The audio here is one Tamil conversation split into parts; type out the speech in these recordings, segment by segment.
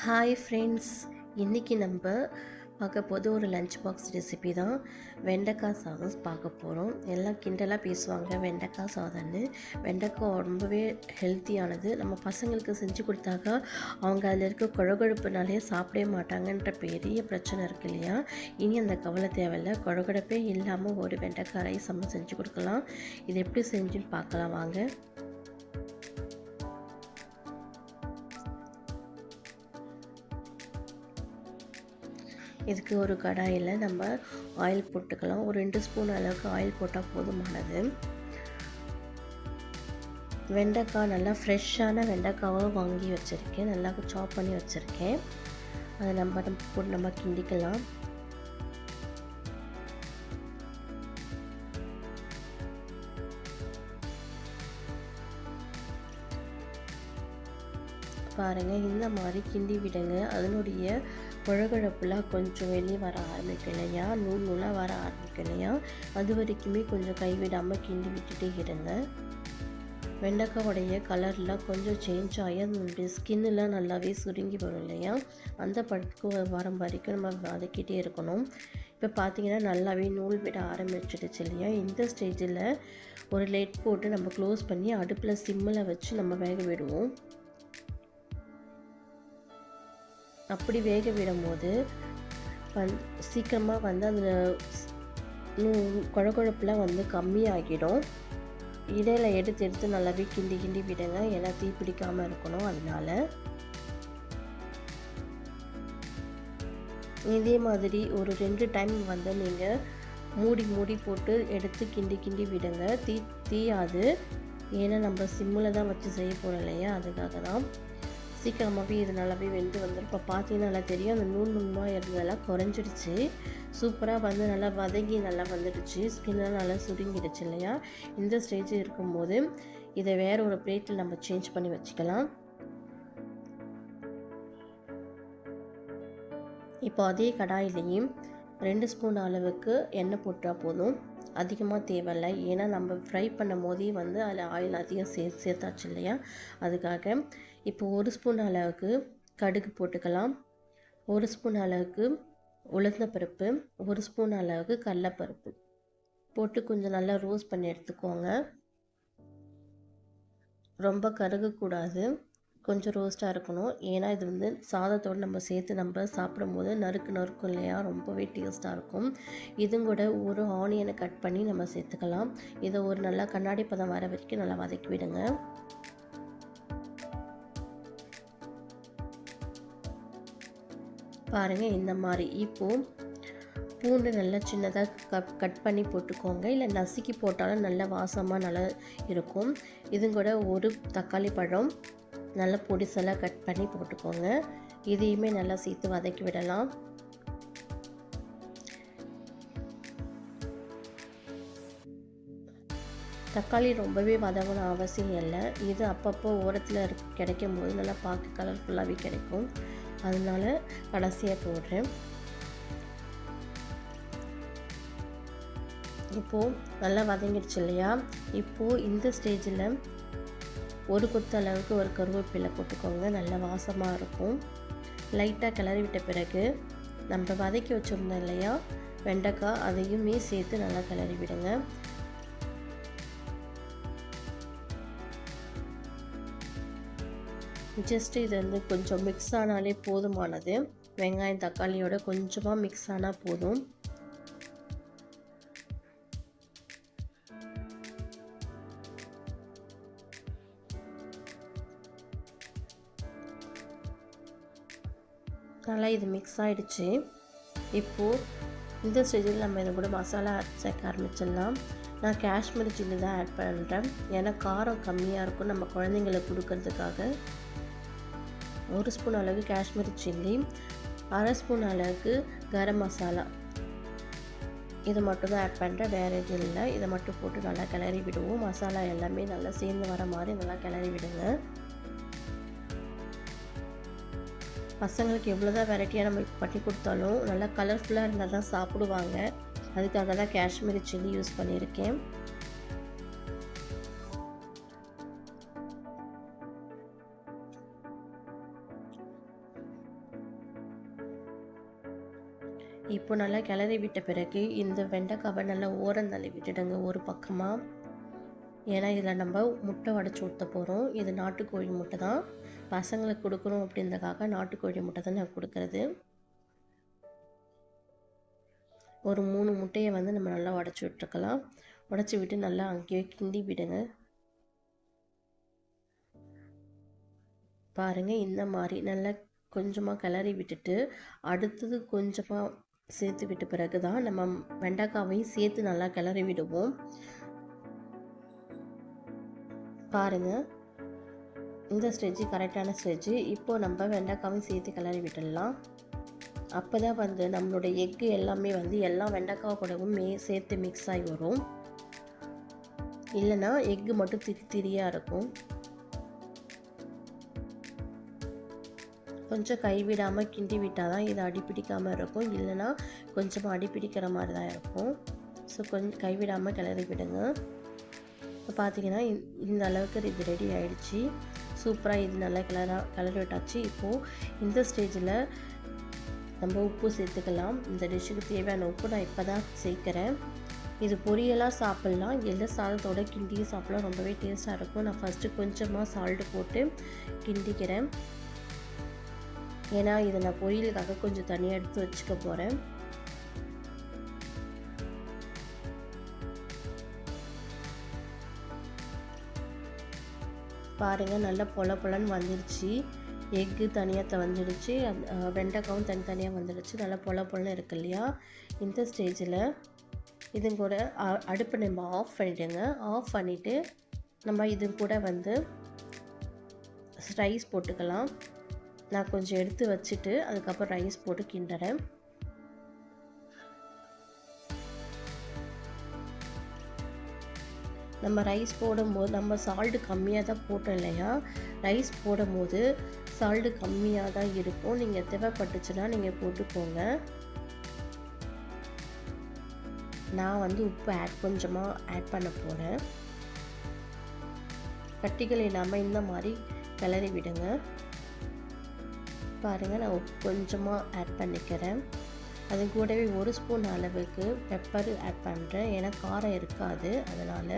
ஹாய் ஃப்ரெண்ட்ஸ் இன்றைக்கி நம்ம பார்க்க போது ஒரு லஞ்ச் பாக்ஸ் ரெசிபி தான். வெண்டைக்காய் சாதம் பார்க்க போகிறோம் எல்லாம் கிண்டலாக பேசுவாங்க. வெண்டைக்காய் சாதம்னு. வெண்டைக்காய் ரொம்பவே ஹெல்த்தியானது நம்ம பசங்களுக்கு செஞ்சு கொடுத்தாக்கா அவங்க அதில் இருக்க குழகுழப்புனாலே சாப்பிடவே மாட்டாங்கன்ற பெரிய பிரச்சனை இருக்கு இல்லையா? இனி அந்த கவலை தேவையில்லை. குழகுழப்பே இல்லாமல் ஒரு வெண்டைக்காய் ரைஸ் நம்ம செஞ்சு கொடுக்கலாம். இது எப்படி செஞ்சுன்னு பார்க்கலாம். வாங்க. இதுக்கு ஒரு கடாயில் நம்ம ஆயில் போட்டுக்கலாம். ஒரு ரெண்டு ஸ்பூன் அளவுக்கு ஆயில் போட்டால் போதுமானது. வெண்டைக்காய் நல்லா ஃப்ரெஷ்ஷான வெண்டைக்காவை வாங்கி வச்சுருக்கேன். நல்லா சாப் பண்ணி வச்சுருக்கேன். அதை நம்ம போட்டு நம்ம கிண்டிக்கலாம். பாருங்கள் இந்த மாதிரி கிண்டி விடுங்க. அதனுடைய குழகுழப்புலாம் கொஞ்சம் வெளியே வர ஆரம்பிக்கலையா? நூல் நூலாக வர ஆரம்பிக்கலையா? அது வரைக்குமே கொஞ்சம் கைவிடாமல் கிண்டி விட்டுட்டே இருங்க வெண்டைக்காவுடைய கலர்லாம் கொஞ்சம் சேஞ்ச் ஆகி அதனுடைய ஸ்கின்னுலாம் நல்லாவே சுருங்கி வரும் இல்லையா? அந்த படத்துக்கு வரம் வரைக்கும் நம்ம வதக்கிட்டே இருக்கணும். இப்போ பார்த்தீங்கன்னா நல்லாவே நூல் விட ஆரம்பிச்சிடுச்சு இல்லையா? இந்த ஸ்டேஜில் ஒரு லெட் போட்டு நம்ம க்ளோஸ் பண்ணி அடுப்பில் சிம்மில் வச்சு நம்ம வேக விடுவோம். அப்படி வேக விடும்போது வந் சீக்கிரமாக வந்து அதில் குழகுழப்புலாம் வந்து கம்மியாகிடும். இடையில எடுத்து எடுத்து நல்லாவே கிண்டி கிண்டி விடுங்க. ஏன்னா தீ பிடிக்காமல் இருக்கணும் அதனால. இதே மாதிரி ஒரு ரெண்டு டைம் வந்து நீங்கள் மூடி மூடி போட்டு எடுத்து கிண்டி கிண்டி விடுங்க. தீ தீயாது. ஏன்னா நம்ம சிம்மில் தான் வச்சு செய்ய போகிறோம் இல்லையா? அதுக்காக தான். சீக்கிரமாகவே இது நல்லாவே வெந்து வந்துடும் இப்போ பார்த்தீங்கன்னா நல்லா தெரியும். அந்த நூல் நூலாக இருந்ததெல்லாம் குறைஞ்சிடுச்சு சூப்பராக வந்து நல்லா வதங்கி நல்லா வந்துடுச்சு. ஸ்கின்லாம் நல்லா சுருங்கிடுச்சு இல்லையா? இந்த ஸ்டேஜ் இருக்கும்போது இதை வேறு ஒரு பிளேட்டில் நம்ம சேஞ்ச் பண்ணி வச்சுக்கலாம். இப்போ அதே கடாயிலையும் ரெண்டு ஸ்பூன் அளவுக்கு எண்ணெய் போட்டால் போதும். அதிகமாக தேவையில்லை. ஏன்னா நம்ம ஃப்ரை பண்ணும் போதே வந்து அதில் ஆயில் அதிகம் சே சேர்த்தாச்சு இல்லையா? அதுக்காக இப்போ ஒரு ஸ்பூன் அளவுக்கு கடுகு போட்டுக்கலாம். ஒரு ஸ்பூன் அளவுக்கு உளுந்த பருப்பு. ஒரு ஸ்பூன் அளவுக்கு கடலப்பருப்பு. போட்டு கொஞ்சம் நல்லா ரோஸ்ட் பண்ணி எடுத்துக்கோங்க. ரொம்ப கருகக்கூடாது. கொஞ்சம் ரோஸ்ட்டாக இருக்கணும். ஏன்னா இது வந்து சாதத்தோடு நம்ம சேர்த்து நம்ம சாப்பிடும்போது நறுக்கு நறுக்கும் இல்லையா? ரொம்பவே டேஸ்ட்டாக இருக்கும். இதும் கூட ஒரு ஆனியனை கட் பண்ணி நம்ம சேர்த்துக்கலாம். இதை ஒரு நல்லா கண்ணாடி பதம் வர வரைக்கும் நல்லா வதக்கி விடுங்க. பாருங்கள் இந்த மாதிரி. இப்போது பூண்டு நல்லா சின்னதாக கப் கட் பண்ணி போட்டுக்கோங்க. இல்லை நசுக்கி போட்டாலும் நல்ல வாசமாக நல்லா இருக்கும். இதுங்கூட ஒரு தக்காளி பழம். நல்லா பொடிசெல்லாம் கட் பண்ணி போட்டுக்கோங்க. இதையுமே நல்லா சேர்த்து வதக்கி விடலாம். தக்காளி ரொம்பவே வதங்கணும் அவசியம் இல்லை. இது அப்பப்போ ஓரத்தில் கிடைக்கும் போது நல்லா பார்க்க கலர்ஃபுல்லாகவே கிடைக்கும். அதனால கடைசியாக போடுறேன். இப்போது நல்லா வதங்கிடுச்சு இல்லையா? இப்போது இந்த ஸ்டேஜில் ஒரு கொத்து அளவுக்கு ஒரு கருவேப்பிலை போட்டுக்கோங்க. நல்ல வாசமாக இருக்கும். லைட்டாக கிளறி விட்ட பிறகு நம்ம வதக்கி வச்சுருந்தோம் இல்லையா வெண்டைக்காய் அதையுமே சேர்த்து நல்லா கிளறி விடுங்க ஜஸ்ட் இது வந்து கொஞ்சம் மிக்ஸ் ஆனாலே போதுமானது. வெங்காயம் தக்காளியோட கொஞ்சமாக மிக்ஸ் ஆனால் போதும். நல்லா இது மிக்ஸ் ஆகிடுச்சு இப்போது இந்த ஸ்டேஜில் நம்ம இதை கூட மசாலா சேர்க்க ஆரம்பிச்சிடலாம். நான் காஷ்மீரி சில்லி தான் ஆட் பண்ணுறேன் ஏன்னா காரம் கம்மியாக இருக்கும். நம்ம குழந்தைங்களுக்கு கொடுக்கறதுக்காக. ஒரு ஸ்பூன் அளவுக்கு காஷ்மீரி சில்லி அரை ஸ்பூன் அளவுக்கு கரம் மசாலா இதை மட்டும் தான் ஆட் பண்ணுறேன் வேறு எதுவும் இல்லை. இதை மட்டும் போட்டு நல்லா கிளறி விடுவோம். மசாலா எல்லாமே நல்லா சேர்ந்து வர மாதிரி நல்லா கிளறி விடுங்க. பசங்களுக்கு எவ்வளோ தான் வெரைட்டியாக நம்ம பண்ணி கொடுத்தாலும் நல்லா கலர்ஃபுல்லாக இருந்தால் தான் சாப்பிடுவாங்க. அதுக்காக தான் காஷ்மீரி சில்லி யூஸ் பண்ணியிருக்கேன். இப்போ நல்லா கிளறி விட்ட பிறகு இந்த வெண்டைக்காவை நல்லா ஓரம் தள்ளி விட்டுடுங்க ஒரு பக்கமாக ஏன்னா இதில் நம்ம முட்டை வடைச்சி ஊற்ற போகிறோம் இது நாட்டுக்கோழி முட்டை தான். பசங்களுக்கு கொடுக்கணும் அப்படின்றதுக்காக நாட்டுக்கோழி முட்டை தான் நான் கொடுக்குறது. ஒரு மூணு முட்டையை வந்து நம்ம நல்லா உடச்சி விட்டுருக்கலாம். உடச்சி விட்டு நல்லா அங்கேயே கிண்டி விடுங்க. பாருங்கள் இந்த மாதிரி நல்லா கொஞ்சமாக கிளறி விட்டுட்டு அடுத்தது கொஞ்சமாக சேர்த்து விட்ட பிறகு தான் நம்ம வெண்டைக்காவையும் சேர்த்து நல்லா கிளறி விடுவோம். பாருங்கள் இந்த ஸ்டேஜ் கரெக்டான ஸ்டேஜ் இப்போ நம்ம வெண்டைக்காவையும் சேர்த்து கிளறி விட்டுடலாம். அப்போ தான் வந்து நம்மளோட எக்கு எல்லாமே வந்து எல்லா வெண்டைக்காய் கூடவும் மே சேர்த்து மிக்ஸ் ஆகி வரும். இல்லைன்னா எக்கு மட்டும் திரி திரியாக இருக்கும். கொஞ்சம் கைவிடாமல் கிண்டி விட்டால் தான் இது அடிப்பிடிக்காமல் இருக்கும். இல்லைன்னா கொஞ்சமாக அடிப்பிடிக்கிற மாதிரி தான் இருக்கும். ஸோ கொஞ்சம் கைவிடாமல் கிளறி விடுங்க. இப்போ பார்த்தீங்கன்னா இந்த அளவுக்கு இது ரெடி ஆகிடுச்சு சூப்பராக இது நல்லா கலராக கலர் விட்டாச்சு இப்போது இந்த ஸ்டேஜில் நம்ம உப்பு சேர்த்துக்கலாம். இந்த டிஷ்ஷுக்கு தேவையான உப்பு நான் இப்போ தான் சேர்க்குறேன். இது பொரியலாக சாப்பிட்லாம். எந்த சாதத்தோட கிண்டியும் சாப்பிட்லாம். ரொம்பவே டேஸ்ட்டாக இருக்கும். நான் ஃபஸ்ட்டு கொஞ்சமாக சால்ட்டு போட்டு கிண்டிக்கிறேன். ஏன்னா இதை நான் பொரியலுக்காக கொஞ்சம் தனியாக எடுத்து வச்சுக்க போகிறேன் பாருங்கள் நல்லா பொல பொலன்னு வந்துடுச்சு எக்கு தனியாக வந்துடுச்சு வெண்டைக்காவும் தனித்தனியாக வந்துடுச்சு. நல்லா பொல பொலன்னு இருக்கு இல்லையா? இந்த ஸ்டேஜில். இது கூட அடுப்பை நம்ம ஆஃப் பண்ணிவிடுங்க ஆஃப் பண்ணிவிட்டு நம்ம இது கூட வந்து ரைஸ் போட்டுக்கலாம். நான் கொஞ்சம் எடுத்து வச்சுட்டு அதுக்கப்புறம் ரைஸ் போட்டு கிண்டுறேன். நம்ம ரைஸ் போடும்போது நம்ம சால்ட்டு கம்மியாக தான் போட்டோம் இல்லையா? ரைஸ் போடும்போது சால்ட்டு கம்மியாக தான் இருக்கும். நீங்கள் தேவைப்பட்டுச்சுன்னா நீங்கள் போட்டுக்கோங்க. நான் வந்து உப்பு ஆட் கொஞ்சமாக ஆட் பண்ண போகிறேன் கட்டிகள் இல்லாமல் இந்த மாதிரி கிளறி விடுங்க. பாருங்கள் நான் உப்பு கொஞ்சமாக ஆட் பண்ணிக்கிறேன். அது கூடவே ஒரு ஸ்பூன் அளவுக்கு பெப்பர் ஆட் பண்ணுறேன் ஏன்னா காரம் இருக்காது அதனால்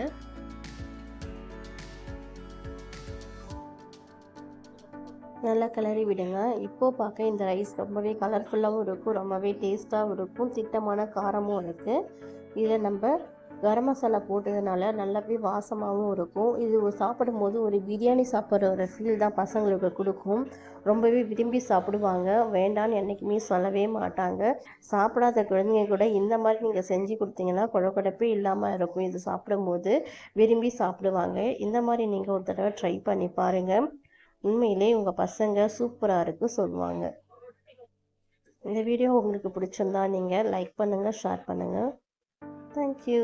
நல்லா கிளறி விடுங்க. இப்போது பார்க்க இந்த ரைஸ் ரொம்பவே கலர்ஃபுல்லாகவும் இருக்கும். ரொம்பவே டேஸ்ட்டாகவும் இருக்கும். திட்டமான காரமும் இருக்குது இதில் நம்ம கரம் மசாலா போட்டதுனால நல்லாவே வாசமாகவும் இருக்கும். இது சாப்பிடும் போது ஒரு பிரியாணி சாப்பிட்ற ஒரு ஃபீல் தான் பசங்களுக்கு கொடுக்கும். ரொம்பவே விரும்பி சாப்பிடுவாங்க. வேண்டான்னு என்றைக்குமே சொல்லவே மாட்டாங்க. சாப்பிடாத குழந்தைங்க கூட இந்த மாதிரி நீங்கள் செஞ்சு கொடுத்தீங்கன்னா குழக்குழப்பே இல்லாமல் இருக்கும். இது சாப்பிடும்போது விரும்பி சாப்பிடுவாங்க. இந்த மாதிரி நீங்கள் ஒரு தடவை ட்ரை பண்ணி பாருங்கள் உண்மையிலே உங்கள் பசங்க சூப்பராக இருக்கு சொல்லுவாங்க. இந்த வீடியோ உங்களுக்கு பிடிச்சிருந்தா நீங்கள் லைக் பண்ணுங்கள் ஷேர் பண்ணுங்கள் தேங்க்யூ